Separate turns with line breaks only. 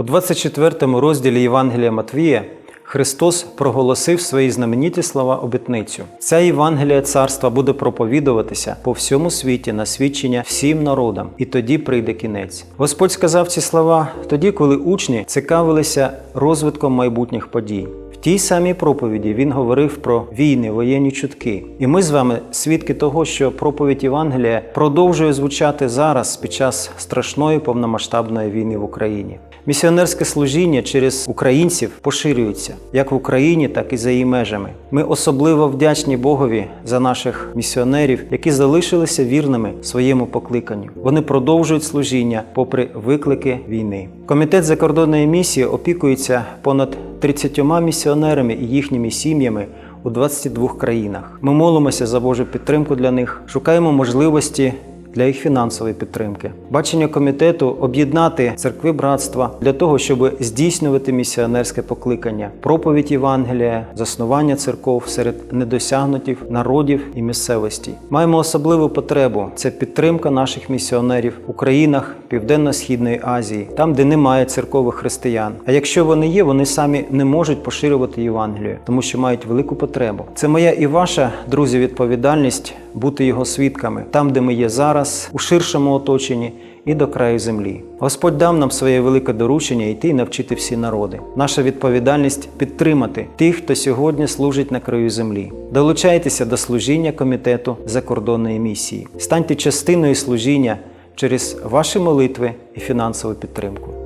У 24 розділі Євангелія Матвія Христос проголосив свої знамениті слова обітницю. Ця Євангелія царства буде проповідуватися по всьому світі на свідчення всім народам, і тоді прийде кінець. Господь сказав ці слова тоді, коли учні цікавилися розвитком майбутніх подій. Тій самій проповіді він говорив про війни, воєнні чутки. І ми з вами свідки того, що проповідь Євангелія продовжує звучати зараз під час страшної повномасштабної війни в Україні. Місіонерське служіння через українців поширюється як в Україні, так і за її межами. Ми особливо вдячні Богові за наших місіонерів, які залишилися вірними своєму покликанню. Вони продовжують служіння попри виклики війни. Комітет закордонної місії опікується понад 30 місіонерами і їхніми сім'ями у 22 країнах. Ми молимося за Божу підтримку для них, шукаємо можливості для їх фінансової підтримки. Бачення комітету об'єднати церкви братства для того, щоб здійснювати місіонерське покликання, проповідь Євангелія, заснування церков серед недосягнутів народів і місцевості. Маємо особливу потребу це підтримка наших місіонерів у країнах Південно-Східної Азії, там, де немає церкових християн. А якщо вони є, вони самі не можуть поширювати Євангелію, тому що мають велику потребу. Це моя і ваша, друзі, відповідальність бути його свідками там, де ми є зараз, у ширшому оточенні і до краю землі. Господь дав нам своє велике доручення йти і навчити всі народи. Наша відповідальність підтримати тих, хто сьогодні служить на краю землі. Долучайтеся до служіння комітету закордонної місії. Станьте частиною служіння через ваші молитви і фінансову підтримку.